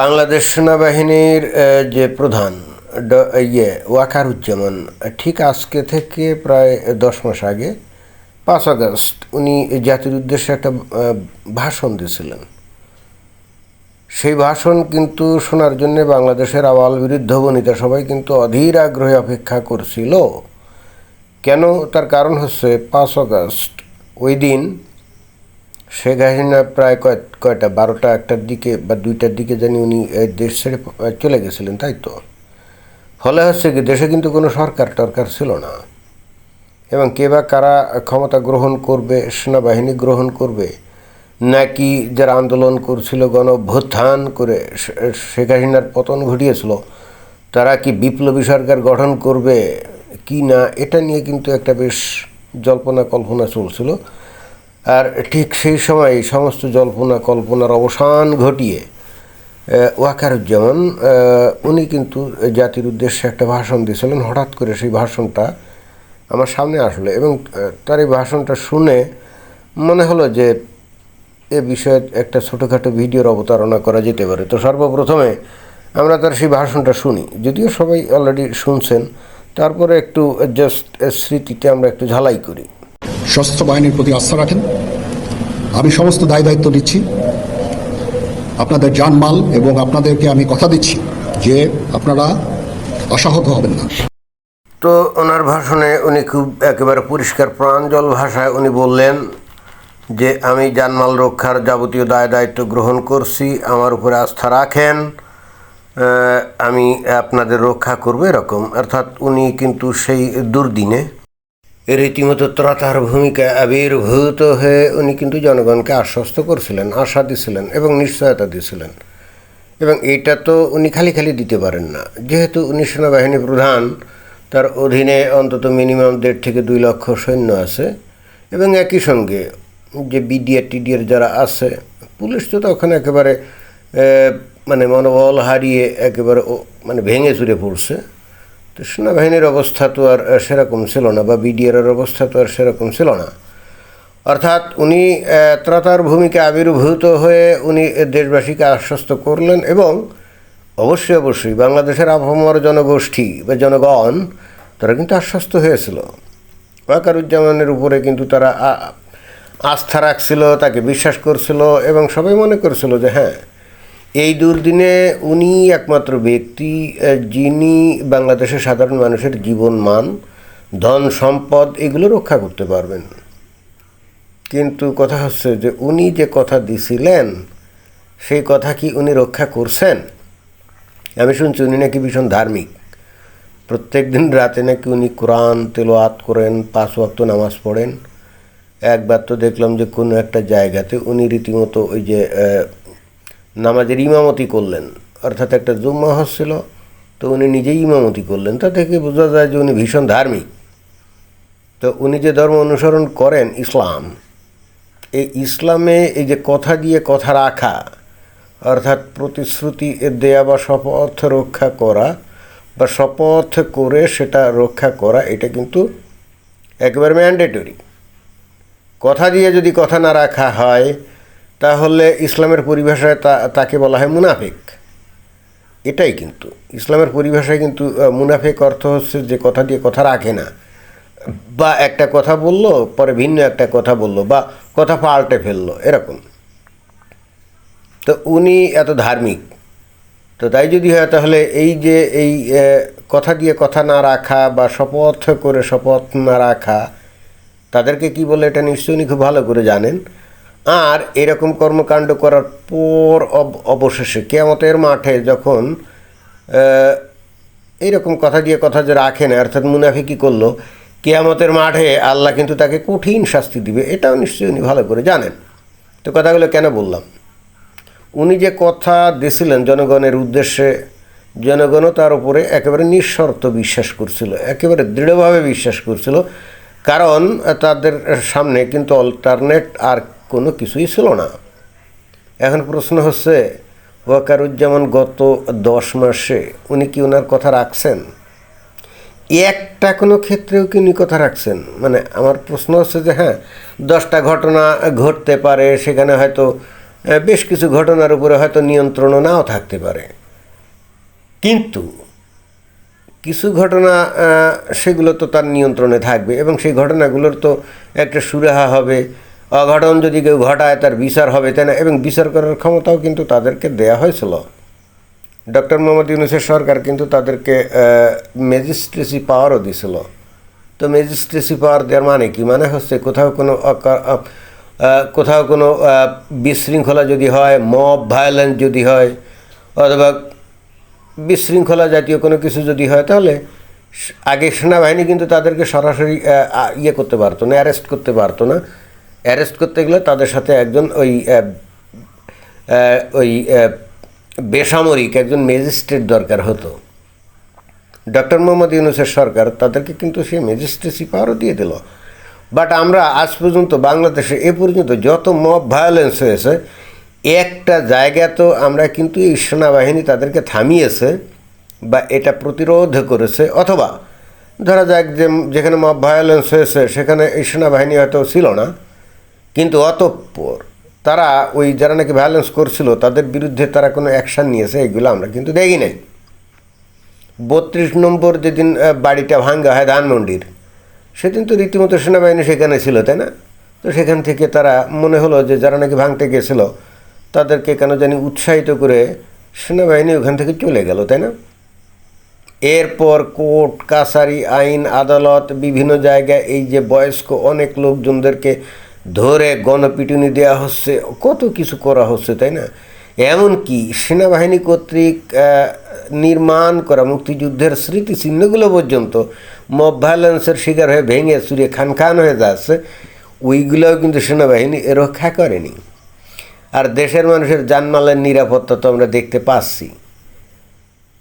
বাংলাদেশ সেনাবাহিনীর যে প্রধান ইয়ে ওয়াকারুজ্জামান, ঠিক আজকে থেকে প্রায় দশ মাস আগে, পাঁচ আগস্ট, উনি জাতির উদ্দেশ্যে একটা ভাষণ দিয়েছিলেন। সেই ভাষণ কিন্তু শোনার জন্যে বাংলাদেশের আওয়াল বিরুদ্ধ বনিতা সবাই কিন্তু অধীর আগ্রহে অপেক্ষা করছিল। কেন? তার কারণ হচ্ছে পাঁচ আগস্ট, ওই দিন শেখ হাসিনা প্রায় কয় কয়টা? বারোটা একটার দিকে বা দুইটার দিকে জানি উনি দেশ ছেড়ে চলে গেছিলেন, তাই তো? ফলে হচ্ছে কি, দেশে কিন্তু কোনো সরকার টরকার ছিল না। এবং কে বা কারা ক্ষমতা গ্রহণ করবে, সেনাবাহিনী গ্রহণ করবে, নাকি যারা আন্দোলন করছিল, গণভ্যুত্থান করে শেখ হাসিনার পতন ঘটিয়েছিল, তারা কি বিপ্লবী সরকার গঠন করবে, কি না, এটা নিয়ে কিন্তু একটা বেশ জল্পনা কল্পনা চলছিল। আর ঠিক সেই সময় সমস্ত জল্পনা কল্পনার অবসান ঘটিয়ে ওয়াকারুজ্জামান উনি কিন্তু জাতির উদ্দেশ্যে একটা ভাষণ দিয়েছিলেন, হঠাৎ করে সেই ভাষণটা আমার সামনে আসলো এবং তার এই ভাষণটা শুনে মনে হলো যে এ বিষয়ে একটা ছোটোখাটো ভিডিওর অবতারণা করা যেতে পারে। তো সর্বপ্রথমে আমরা তার সেই ভাষণটা শুনি। যদিও সবাই অলরেডি শুনছেন, তারপরে একটু জাস্ট স্মৃতিতে আমরা একটু ঝালাই করি। সশস্ত্র বাহিনীর প্রতি আস্থা রাখেন। আমি সমস্ত দায় দায়িত্ব দিচ্ছি আপনাদের জানমাল এবং আপনাদেরকে আমি কথা দিচ্ছি যে আপনারা আশাহত হবেন না। তো ওনার ভাষণে উনি খুব একেবারে পরিষ্কার প্রাঞ্জল ভাষায় উনি বললেন যে, আমি জানমাল রক্ষার যাবতীয় দায় দায়িত্ব গ্রহণ করছি, আমার উপরে আস্থা রাখেন আমি আপনাদের রক্ষা করব এরকম। অর্থাৎ উনি কিন্তু সেই দুর্দিনে রীতিমতো ত্রাতার ভূমিকায় আবির্ভূত হয়ে উনি কিন্তু জনগণকে আশ্বস্ত করছিলেন, আশা দিছিলেন এবং নিশ্চয়তা দিছিলেন। এবং এটা তো উনি খালি খালি দিতে পারেন না। যেহেতু উনি সেনাবাহিনী প্রধান, তার অধীনে অন্তত মিনিমাম দেড় থেকে দুই লক্ষ সৈন্য আছে। এবং একই সঙ্গে যে বিডিআর, টিডিআর যারা আছে, পুলিশ তো তখন একেবারে মানে মনোবল হারিয়ে একেবারে মানে ভেঙে চুরে পড়ছে। তো সেনাবাহিনীর অবস্থা তো আর সেরকম ছিল না, বা বিডিআরের অবস্থা তো আর সেরকম ছিল না। অর্থাৎ উনি ত্রাতার ভূমিকা আবির্ভূত হয়ে উনি দেশবাসীকে আশ্বস্ত করলেন এবং অবশ্যই অবশ্যই বাংলাদেশের আবহাওয়ার জনগোষ্ঠী বা জনগণ তারা কিন্তু আশ্বস্ত হয়েছিল। ওয়াকারুজ্জামানের উপরে কিন্তু তারা আস্থা রাখছিল, তাকে বিশ্বাস করছিল এবং সবাই মনে করছিল যে হ্যাঁ এই দুর্দিনে উনি একমাত্র ব্যক্তি যিনি বাংলাদেশের সাধারণ মানুষের জীবন মান, ধন, সম্পদ এগুলো রক্ষা করতে পারবেন। কিন্তু কথা হচ্ছে যে উনি যে কথা দিছিলেন, সেই কথা কি উনি রক্ষা করছেন? আমি শুনছি উনি নাকি ভীষণ ধার্মিক। প্রত্যেক দিন রাতে নাকি উনি কোরআন তেলোয়াত করেন, পাঁচ ওয়াক্ত নামাজ পড়েন। একবার তো দেখলাম যে কোনো একটা জায়গাতে উনি রীতিমতো ওই যে নামাজের ইমামতি করলেন। অর্থাৎ একটা জুম্মা হচ্ছিল তো উনি নিজেই ইমামতি করলেন। তা থেকে বোঝা যায় যে উনি ভীষণ ধার্মিক। তো উনি যে ধর্ম অনুসরণ করেন ইসলাম, এই ইসলামে এই যে কথা দিয়ে কথা রাখা, অর্থাৎ প্রতিশ্রুতি দেয়া বা শপথ রক্ষা করা বা শপথ করে সেটা রক্ষা করা, এটা কিন্তু একেবারে ম্যান্ডেটরি। কথা দিয়ে যদি কথা না রাখা হয় তাহলে ইসলামের পরিভাষায় তা, তাকে বলা হয় মুনাফিক। এটাই কিন্তু। ইসলামের পরিভাষায় কিন্তু মুনাফেক অর্থ হচ্ছে যে কথা দিয়ে কথা রাখে না। বা একটা কথা বলল, পরে ভিন্ন একটা কথা বলল, বা কথা পাল্টে ফেলল, এরকম। তো উনি এত ধার্মিক। তো তাই যদি হয়, তাহলে এই যে এই কথা দিয়ে কথা না রাখা বা শপথ করে শপথ না রাখা, তাদেরকে কি বলে এটা নিশ্চয়ই উনি খুব ভালো করে জানেন। আর এরকম কর্মকাণ্ড করার পর অব- অবশেষে কেয়ামতের মাঠে যখন এইরকম কথা দিয়ে কথা যে রাখে না, অর্থাৎ মুনাফি কী করল? কেয়ামতের মাঠে আল্লাহ কিন্তু তাকে কঠিন শাস্তি দিবে, এটাও নিশ্চয়ই উনি ভালো করে জানেন। তো কথাগুলো কেন বললাম? উনি যে কথা দিয়েছিলেন জনগণের উদ্দেশ্যে, জনগণও তার উপরে একেবারে নিঃশর্ত বিশ্বাস করছিল, একেবারে দৃঢ়ভাবে বিশ্বাস করছিল। কারণ, তাদের সামনে কিন্তু অল্টারনেট আর কোনো কিছুই ছিল না। এখন প্রশ্ন হচ্ছে, ওয়াকারুজ্জামান গত দশ মাসে উনি কি ওনার কথা রাখছেন? একটা কোনো ক্ষেত্রেও কি উনি কথা রাখছেন? মানে আমার প্রশ্ন হচ্ছে যে হ্যাঁ দশটা ঘটনা ঘটতে পারে, সেখানে হয়তো বেশ কিছু ঘটনার উপরে হয়তো নিয়ন্ত্রণও নাও থাকতে পারে। কিন্তু কিছু ঘটনা সেগুলো তো তার নিয়ন্ত্রণে থাকবে এবং সেই ঘটনাগুলোর তো একটা সুরাহা হবে। অঘটন যদি কেউ ঘটায়, তার বিচার হবে তাই না? এবং বিচার করার ক্ষমতাও কিন্তু তাদেরকে দেয়া হয়েছিল। ডক্টর মোহাম্মদ ইউনুসের সরকার কিন্তু তাদেরকে ম্যাজিস্ট্রেসি পাওয়ারও দিছিল। তো ম্যাজিস্ট্রেসি পাওয়ার দেওয়ার মানে কি? মানে হচ্ছে কোথাও কোনো কোথাও কোনো বিশৃঙ্খলা যদি হয় মব ভায়োলেন্স যদি হয়, অথবা বিশৃঙ্খলা জাতীয় কোনো কিছু যদি হয়, তাহলে আগে সেনাবাহিনী কিন্তু তাদেরকে সরাসরি ইয়ে করতে পারতো না অ্যারেস্ট করতে পারতো না। অ্যারেস্ট করতে গেলে তাদের সাথে একজন ওই ওই বেসামরিক একজন ম্যাজিস্ট্রেট দরকার হতো। ডক্টর মোহাম্মদ ইউনুসের সরকার তাদেরকে কিন্তু সেই ম্যাজিস্ট্রেসি পাওয়ারও দিয়ে দিল। বাট আমরা আজ পর্যন্ত বাংলাদেশে এ পর্যন্ত যত মব ভায়োলেন্স হয়েছে, একটা জায়গা তো আমরা কিন্তু এই সেনাবাহিনী তাদেরকে থামিয়েছে বা এটা প্রতিরোধ করেছে। অথবা ধরা যাক যে যেখানে মব ভায়োলেন্স হয়েছে, সেখানে এই সেনাবাহিনী হয়তো ছিল না। কিন্তু অতঃপর তারা ওই যারা নাকি ভায়োলেন্স করছিল, তাদের বিরুদ্ধে তারা কোনো অ্যাকশান নিয়েছে, এগুলো আমরা কিন্তু দেখি নাই। বত্রিশ নম্বর যেদিন বাড়িটা ভাঙ্গা হয় ধানমন্ডির, সেদিন তো রীতিমতো সেনাবাহিনী সেখানে ছিল, তাই না? তো সেখান থেকে তারা মনে হলো যে যারা নাকি ভাঙতে গেছিল, তাদেরকে কেন জানি উৎসাহিত করে সেনাবাহিনী ওখান থেকে চলে গেল, তাই না? এরপর কোর্ট, কাছারি আইন, আদালত, বিভিন্ন জায়গায় এই যে বয়স্ক অনেক লোকজনদেরকে ধরে গণপিটুনি দেওয়া হচ্ছে, কত কিছু করা হচ্ছে, তাই না? এমনকি সেনাবাহিনী কর্তৃক নির্মাণ করা মুক্তিযুদ্ধের স্মৃতিচিহ্নগুলো পর্যন্ত মব ভায়োলেন্সের শিকার হয়ে ভেঙে চুরে খান খান হয়ে যাচ্ছে, ওইগুলোও কিন্তু সেনাবাহিনী রক্ষা করেনি। আর দেশের মানুষের জানমালের নিরাপত্তা তো আমরা দেখতে পাচ্ছি।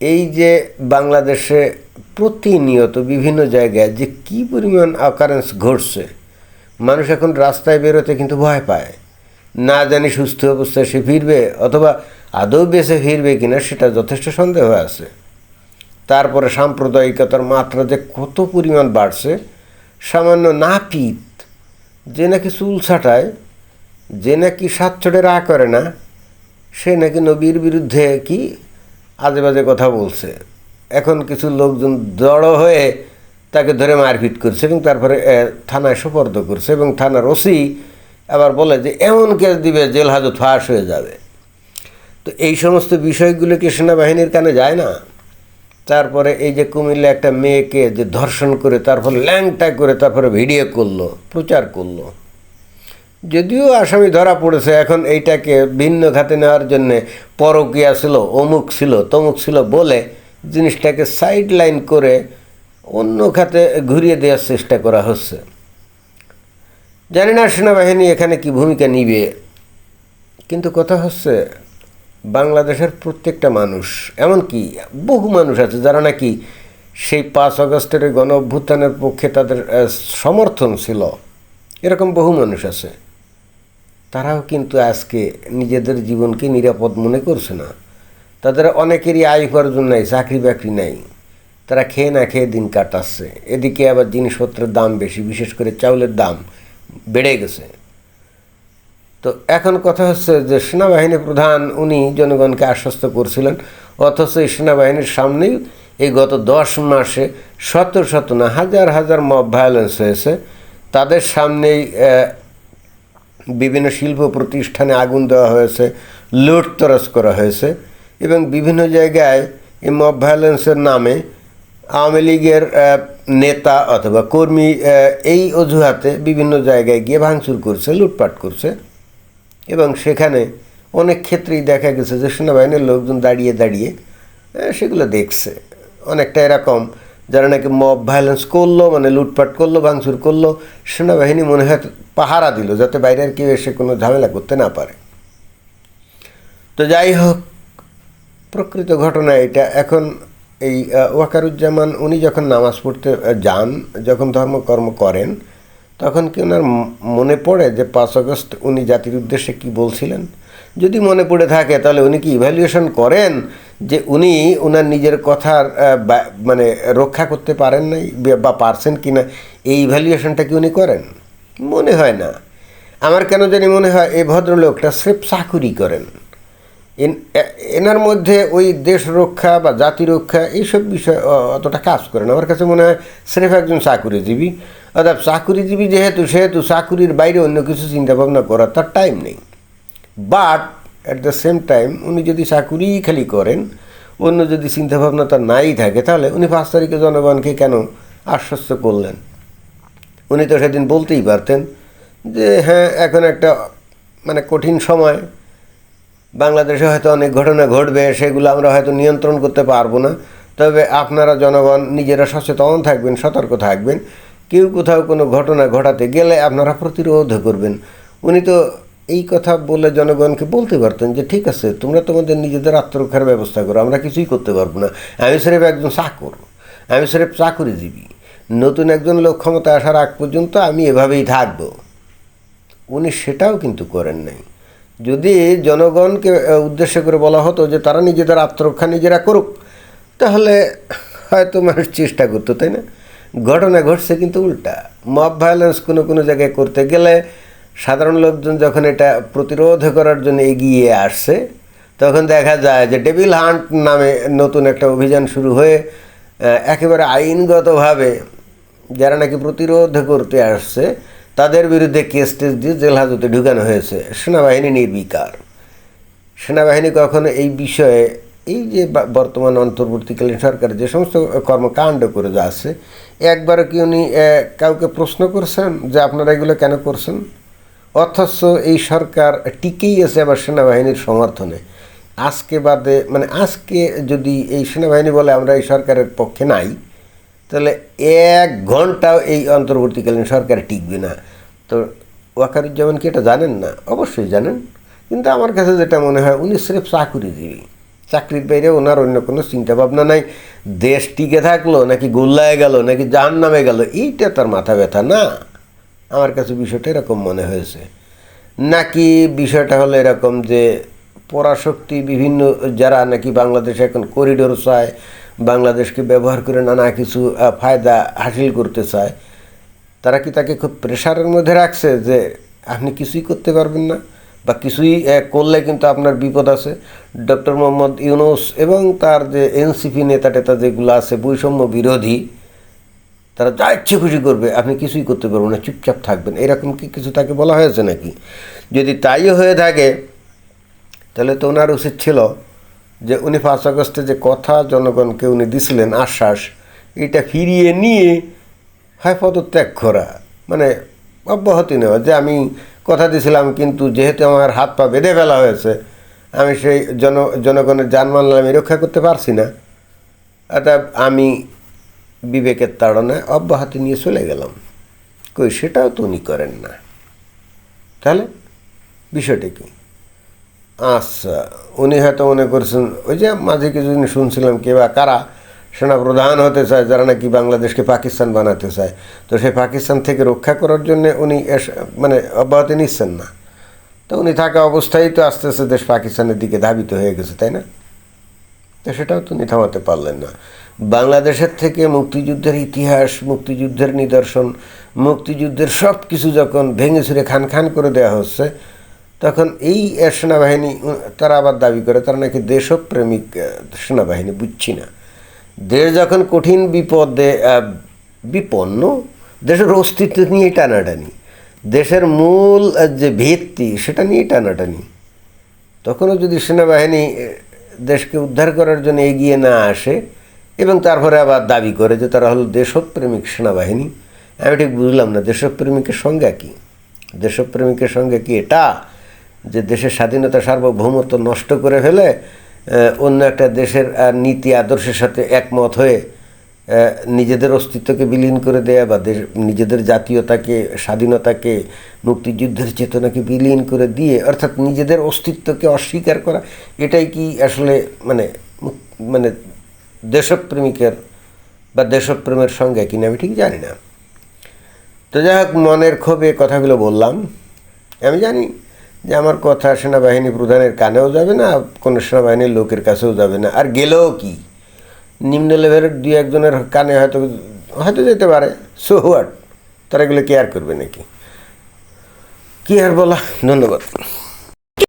এই যে বাংলাদেশে প্রতিনিয়ত বিভিন্ন জায়গায় যে কী পরিমাণ অকারেন্স ঘটছে মানুষ এখন রাস্তায় বেরোতে কিন্তু ভয় পায়। না জানি সুস্থ অবস্থায় সে ফিরবে অথবা আদৌ বেঁচে ফিরবে কিনা সেটা যথেষ্ট সন্দেহ আছে। তারপরে সাম্প্রদায়িকতার মাত্রা যে কত পরিমাণ বাড়ছে, সামান্য নাপিত যে নাকি চুল ছাটায়, যে নাকি ছোটে রা করে না, সে নাকি নবীর বিরুদ্ধে কি আজে বাজে কথা বলছে। এখন কিছু লোকজন জড়ো হয়ে তাকে ধরে মারপিট করছে এবং তারপরে থানায় সুপর্দ করছে এবং থানার ওসি আবার বলে যে, এমন কেস দিবে, জেল হাজত ফাঁস হয়ে যাবে। তো এই সমস্ত বিষয়গুলো কি সেনাবাহিনীর কানে যায় না। তারপরে এই যে কুমিল্লা একটা মেয়েকে যে ধর্ষণ করে তারপরে ল্যাংটা করে তারপরে ভিডিও করল, প্রচার করল। যদিও আসামি ধরা পড়েছে, এখন এইটাকে ভিন্ন খাতে নেওয়ার জন্যে পরকিয়া ছিল, অমুক ছিল, তমুক ছিল বলে জিনিসটাকে সাইড লাইন করে অন্য খাতে ঘুরিয়ে দেওয়ার চেষ্টা করা হচ্ছে। জানি না সেনাবাহিনী এখানে কি ভূমিকা নিবে, কিন্তু কথা হচ্ছে বাংলাদেশের প্রত্যেকটা মানুষ, এমনকি বহু মানুষ আছে যারা নাকি সেই পাঁচ আগস্টের ওই গণ অভ্যুত্থানের পক্ষে তাদের সমর্থন ছিল। এরকম বহু মানুষ আছে। তারাও কিন্তু আজকে নিজেদের জীবনকে নিরাপদ মনে করছে না। তাদের অনেকেরই আয় উপার্জন নাই চাকরি বাকরি নাই। তারা খেয়ে না খেয়ে দিন কাটাচ্ছে। এদিকে আবার জিনিসপত্রের দাম বেশি, বিশেষ করে চাউলের দাম বেড়ে গেছে। তো এখন কথা হচ্ছে যে সেনাবাহিনী প্রধান, উনি জনগণকে আশ্বস্ত করছিলেন, অথচ এই সেনাবাহিনীর সামনেই এই গত দশ মাসে শত শত না, হাজার হাজার মব ভায়োলেন্স হয়েছে। তাদের সামনেই বিভিন্ন শিল্প প্রতিষ্ঠানে আগুন দেওয়া হয়েছে, লুটতরাজ করা হয়েছে এবং বিভিন্ন জায়গায় এই মব ভায়োলেন্সের নামে আওয়ামী লীগের নেতা অথবা কর্মী এই অজুহাতে বিভিন্ন জায়গায় গিয়ে ভাঙচুর করছে, লুটপাট করছে। এবং সেখানে অনেক ক্ষেত্রেই দেখা গেছে যে সেনাবাহিনীর লোকজন দাঁড়িয়ে দাঁড়িয়ে সেগুলো দেখছে। অনেকটা এরকম যারা নাকি মব ভায়োলেন্স করল মানে লুটপাট করল, ভাঙচুর করল, সেনাবাহিনী মনে হয় পাহারা দিল, যাতে বাইরের কেউ এসে কোনো ঝামেলা করতে না পারে। তো যাই হোক, প্রকৃত ঘটনা এটা। এখন এই ওয়াকারুজ্জামান, উনি যখন নামাজ পড়তে যান, যখন ধর্মকর্ম করেন, তখন কি ওনার মনে পড়ে যে পাঁচ আগস্ট উনি জাতির উদ্দেশ্যে কি বলছিলেন? যদি মনে পড়ে থাকে, তাহলে উনি কি ইভ্যালুয়েশন করেন যে উনি ওনার নিজের কথার মানে রক্ষা করতে পারেন নাই, বা- পারছেন কি না এই ইভ্যালুয়েশনটা কি উনি করেন? মনে হয় না। আমার কেন জানি মনে হয়, এই ভদ্রলোকটা স্রেফ চাকুরি করেন। এনার মধ্যে ওই দেশ রক্ষা বা জাতি রক্ষা এইসব বিষয় অতটা কাজ করে না। আমার কাছে মনে হয় স্রেফ একজন চাকুরিজীবী। অর্থাৎ চাকুরিজীবী যেহেতু, সেহেতু চাকুরির বাইরে অন্য কিছু চিন্তা ভাবনা করার তার টাইম নেই। But at the same time উনি যদি চাকুরি খালি করেন, অন্য যদি চিন্তাভাবনা তার নাই থাকে, তাহলে উনি পাঁচ তারিখে জনগণকে কেন আশ্বস্ত করলেন? উনি তো সেদিন বলতেই পারতেন যে হ্যাঁ এখন একটা মানে কঠিন সময় বাংলাদেশে হয়তো অনেক ঘটনা ঘটবে, সেগুলো আমরা হয়তো নিয়ন্ত্রণ করতে পারব না। তবে আপনারা জনগণ নিজেরা সচেতন থাকবেন, সতর্ক থাকবেন। কেউ কোথাও কোনো ঘটনা ঘটাতে গেলে আপনারা প্রতিরোধ করবেন। উনি তো এই কথা বলে জনগণকে বলতে পারতেন যে, ঠিক আছে, তোমরা তোমাদের নিজেদের আত্মরক্ষার ব্যবস্থা করো, আমরা কিছুই করতে পারব না। আমি স্রেফ একজন চাকর, আমি স্রেফ চাকুরিজীবী। নতুন একজন লোক ক্ষমতা আসার আগ পর্যন্ত আমি এভাবেই থাকব। উনি সেটাও কিন্তু করেন নাই। যদি জনগণকে উদ্দেশ্য করে বলা হতো যে তারা নিজেদের আত্মরক্ষা নিজেরা করুক, তাহলে হয়তো মানুষ চেষ্টা করতো, তাই না? ঘটনা ঘটছে কিন্তু উল্টা। মব ভায়োলেন্স কোনো কোনো জায়গায় করতে গেলে সাধারণ লোকজন যখন এটা প্রতিরোধ করার জন্য এগিয়ে আসছে, তখন দেখা যায় যে ডেভিল হান্ট নামে নতুন একটা অভিযান শুরু হয়ে একেবারে আইনগতভাবে যারা নাকি প্রতিরোধ করতে আসছে তাদের বিরুদ্ধে কেস টেস দিয়ে জেল হাজতে ঢুকানো হয়েছে। সেনাবাহিনী নির্বিকার। সেনাবাহিনী কখনো এই বিষয়ে এই যে বর্তমান অন্তর্বর্তীকালীন সরকার যে সমস্ত কর্মকাণ্ড করে যাচ্ছে, একবারও কি উনি কাউকে প্রশ্ন করছেন যে আপনারা এগুলো কেন করছেন? অথচ এই সরকার টিকেই আছে আবার সেনাবাহিনীর সমর্থনে। আজকে বাদে মানে আজকে যদি এই সেনাবাহিনী বলে আমরা এই সরকারের পক্ষে নাই তাহলে এক ঘন্টাও এই অন্তর্বর্তীকালীন সরকার টিকবে না। তো ওয়াকারুজ্জামান কি এটা জানেন না? অবশ্যই জানেন। কিন্তু আমার কাছে যেটা মনে হয়, উনি স্রেফ চাকুরিজীবী চাকরির বাইরে ওনার অন্য কোনো চিন্তা ভাবনা নাই। দেশ টিকে থাকল, নাকি গোল্লায় গেল, নাকি জাহান নামে গেল, এইটা তার মাথা ব্যথা না। আমার কাছে বিষয়টা এরকম মনে হয়েছে। নাকি বিষয়টা হলো এরকম যে পরাশক্তি বিভিন্ন যারা নাকি বাংলাদেশে এখন করিডোর চায় বাংলাদেশকে ব্যবহার করে নানা কিছু ফায়দা হাসিল করতে চায়, তারা কি তাকে খুব প্রেশারের মধ্যে রাখছে যে আপনি কিছুই করতে পারবেন না? বা কিছুই করলে কিন্তু আপনার বিপদ আছে? ডক্টর মোহাম্মদ ইউনুস এবং তার যে এনসিপি নেতা টেতা যেগুলো আছে, বৈষম্য বিরোধী, তারা যা ইচ্ছে খুশি করবে, আপনি কিছুই করতে পারবেন না, চুপচাপ থাকবেন। এরকম কি কিছু তাকে বলা হয়েছে নাকি? যদি তাইও হয়ে থাকে, তাহলে তো ওনার উচিত ছিল যে উনি পাঁচ আগস্টে যে কথা জনগণকে উনি দিছিলেন আশ্বাস, এটা ফিরিয়ে নিয়ে হয় পদত্যাগ করা। মানে অব্যাহতি নেওয়া, যে আমি কথা দিয়েছিলাম কিন্তু যেহেতু আমার হাত পা বেঁধে ফেলা হয়েছে, আমি সেই জন, জনগণের জানমাল আমি রক্ষা করতে পারছি না। অর্থাৎ আমি বিবেকের তাড়নায় অব্যাহতি নিয়ে চলে গেলাম। কই সেটাও তো উনি করেন না। তাহলে বিষয়টা কি? আচ্ছা উনি হয়তো মনে করছেন, ওই যে মাঝে কিছুদিন শুনছিলাম কে বা কারা সেনাপ্রধান হতে চায়, যারা নাকি বাংলাদেশকে পাকিস্তান বানাতে চায়। তো সেই পাকিস্তান থেকে রক্ষা করার জন্য উনি এস- মানে অব্যাহতি নিচ্ছেন না। তো উনি থাকা অবস্থায় তো আস্তে আস্তে দেশ পাকিস্তানের দিকে ধাবিত হয়ে গেছে, তাই না? তো সেটাও তো উনি থামাতে পারলেন না। বাংলাদেশের থেকে মুক্তিযুদ্ধের ইতিহাস, মুক্তিযুদ্ধের নিদর্শন, মুক্তিযুদ্ধের সব কিছু যখন ভেঙে চুরে খান খান করে দেওয়া হচ্ছে তখন এই সেনাবাহিনী, তারা আবার দাবি করে, তারা নাকি দেশপ্রেমিক সেনাবাহিনী, বুঝছি না। দেশ যখন কঠিন বিপদে বিপন্ন, দেশের অস্তিত্ব নিয়ে টানাটানি। দেশের মূল যে ভিত্তি, সেটা নিয়ে টানাটানি। তখনও যদি সেনাবাহিনী দেশকে উদ্ধার করার জন্য এগিয়ে না আসে, এবং তারপরে আবার দাবি করে যে তারা হলো দেশপ্রেমিক সেনাবাহিনী, আমি ঠিক বুঝলাম না, দেশপ্রেমিকের সঙ্গে কী? দেশপ্রেমিকের সঙ্গে কি এটা? যে দেশের স্বাধীনতা সার্বভৌমত্ব নষ্ট করে ফেলে অন্য একটা দেশের নীতি আদর্শের সাথে একমত হয়ে নিজেদের অস্তিত্বকে বিলীন করে দেয়া বা দেশ, নিজেদের জাতীয়তাকে, স্বাধীনতাকে, মুক্তিযুদ্ধের চেতনাকে বিলীন করে দিয়ে, অর্থাৎ নিজেদের অস্তিত্বকে অস্বীকার করা, এটাই কি আসলে মানে মানে দেশপ্রেমিকের বা দেশপ্রেমের সঙ্গে কিনা আমি ঠিক জানি না। তো যাই হোক, মনের ক্ষোভে কথাগুলো বললাম। আমি জানি যে আমার কথা সেনাবাহিনী প্রধানের কানেও যাবে না, কোনো সেনাবাহিনীর লোকের কাছেও যাবে না। আর গেলেও কি? নিম্ন লেভেলের দুই একজনের কানে হয়তো হয়তো যেতে পারে। সো হোয়াট তারা এগুলো কেয়ার করবে নাকি? কি আর বলা? ধন্যবাদ।